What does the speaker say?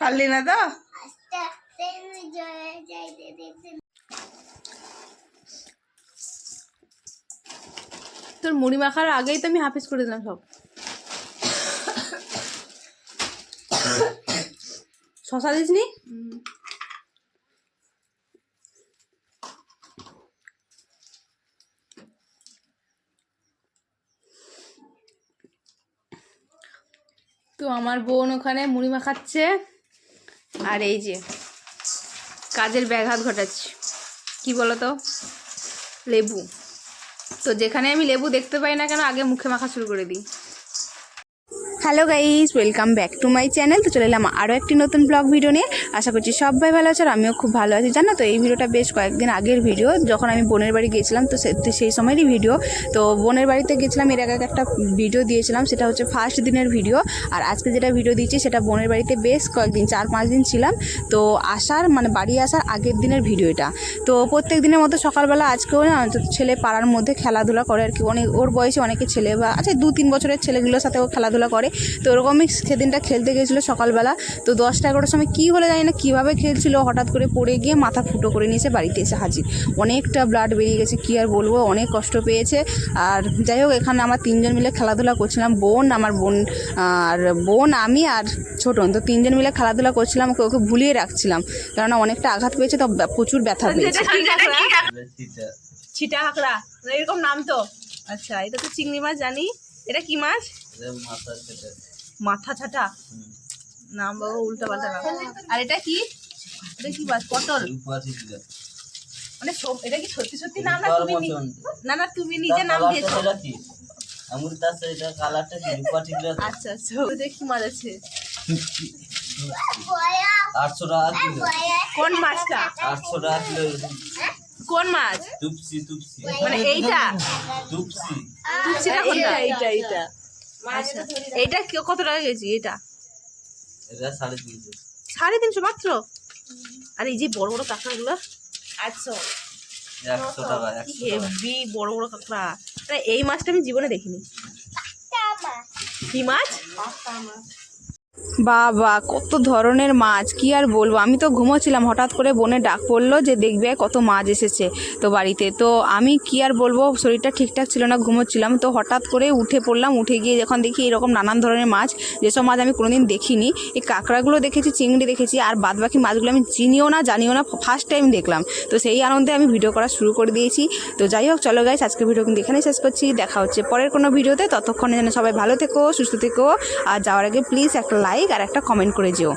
পারলি না তো তোর মুড়ি মাখার আগেই তো আমি হাফিজ করে দিলাম সব। শশা দিস নি তো আমার বোন ওখানে মুড়ি মাখাচ্ছে। আর এই যে, কাজের ব্যাঘাত ঘটাচ্ছে। কি বলতো? লেবু। তো যেখানে আমি লেবু দেখতে পাই না কেন, আগে মুখে মাখা শুরু করে দিই। Hello guys welcome back to my channel. তো চলে এলাম আরও একটি নতুন ব্লগ ভিডিও নিয়ে। আশা করছি সবাই ভালো আছে আর আমিও খুব ভালো আছি। জানো তো, এই ভিডিওটা বেশ কয়েকদিন আগের ভিডিও। যখন আমি বোনের বাড়ি গিয়েছিলাম, তো সেই সময়েরই ভিডিও। তো বোনের বাড়িতে গেছিলাম এর আগে একটা ভিডিও দিয়েছিলাম, সেটা হচ্ছে ফার্স্ট দিনের ভিডিও। আর আজকে যেটা ভিডিও দিচ্ছি সেটা বোনের বাড়িতে বেশ কয়েকদিন, চার পাঁচ দিন ছিলাম। তো আসার মানে বাড়ি আসার আগের দিনের ভিডিও এটা। তো প্রত্যেক দিনের মতো সকালবেলা আজকেও না ছেলে পাড়ার মধ্যে খেলাধুলা করে আর কি। অনেক ওর বয়সে অনেকে ছেলে বা আচ্ছা দু তিন বছরের ছেলেগুলোর সাথে ও খেলাধুলা করে। তো ওরকমই সেদিনটা খেলতে গিয়েছিল সকালবেলা। তো দশটা এগারোটার সময় কী হলে জানি না কীভাবে খেলছিল হঠাৎ করে পড়ে গিয়ে মাথা ফুটো করে নিয়েছে বাড়িতে এসে হাজির। অনেকটা ব্লাড বেরিয়ে গেছে কী আর বলব অনেক কষ্ট পেয়েছে। আর যাই হোক এখানে আমার তিনজন মিলে খেলাধুলা করছিলাম বোন আমার বোন আর বোন আমি আর ছোটন তো তিনজন মিলে খেলাধুলা করছিলাম ওকে ওকে ভুলিয়ে রাখছিলাম। কেননা অনেকটা আঘাত পেয়েছে তো প্রচুর ব্যথা পেয়েছে। ছিটা হাঁকড়া এরকম নাম তো। আচ্ছা এটা তো চিংড়ি মাছ জানি। এটা কি মাছ? মাথা ছাটা? নাম বাবা উল্টা পাল্টা নাম আর এটা কি? এটা কি মাছ পটল? মানে এটা কি সত্যি সত্যি নাম না তুমি নি- না না তুমি নিজে নাম দিয়েছ। আমার কাছে এটা কালারটা কি? রূপা ঠিক আছে? আচ্ছা আচ্ছা ওটা কি মাছ আছে? আটশো টাকা কিলো কোন মাছটা? আটশো টাকা কিলো কোন মাছ? তুপসি তুপসি। মানে এইটা? তুপসি। তুলসিটা কোনটা? এইটা এইটা। আচ্ছা। এইটা কি- কত টাকা কেজি এটা এটা সাড়ে তিনশো মাত্র? আর এই যে বড় বড় কাঁকড়াগুলো। আচ্ছা। হেভি বড় বড় কাঁকড়া। এই মাছটা আমি জীবনে দেখিনি। কি মাছ। বাবা, কত ধরনের মাছ, কি আর বলব? আমি তো ঘুমোচ্ছিলাম, হঠাৎ করে বনে ডাক পড়ল যে দেখবে কত মাছ এসেছে তো বাড়িতে। তো আমি কি আর বলব, শরীরটা ঠিকঠাক ছিল না, ঘুমোচ্ছিলাম। তো হঠাৎ করে উঠে পড়লাম, উঠে গিয়ে যখন দেখি এরকম নানান ধরনের মাছ, যেসব মাছ আমি কোনোদিন দেখিনি, এই কাঁকড়াগুলো দেখেছি, চিংড়ি দেখেছি, আর বাদ বাকি মাছগুলো আমি চিনিও না, জানিও না ফার্স্ট টাইম দেখলাম। তো সেই আনন্দে আমি ভিডিও করা শুরু করে দিয়েছি। তো যাই হোক, চলো গাইস আজকে ভিডিও কিন্তু এখানেই শেষ করছি। দেখা হচ্ছে পরের কোনো ভিডিওতে ততক্ষণে যেন সবাই ভালো থেকো, সুস্থ থেকো। আর যাওয়ার আগে প্লিজ একটা আর একটা কমেন্ট করে যেও।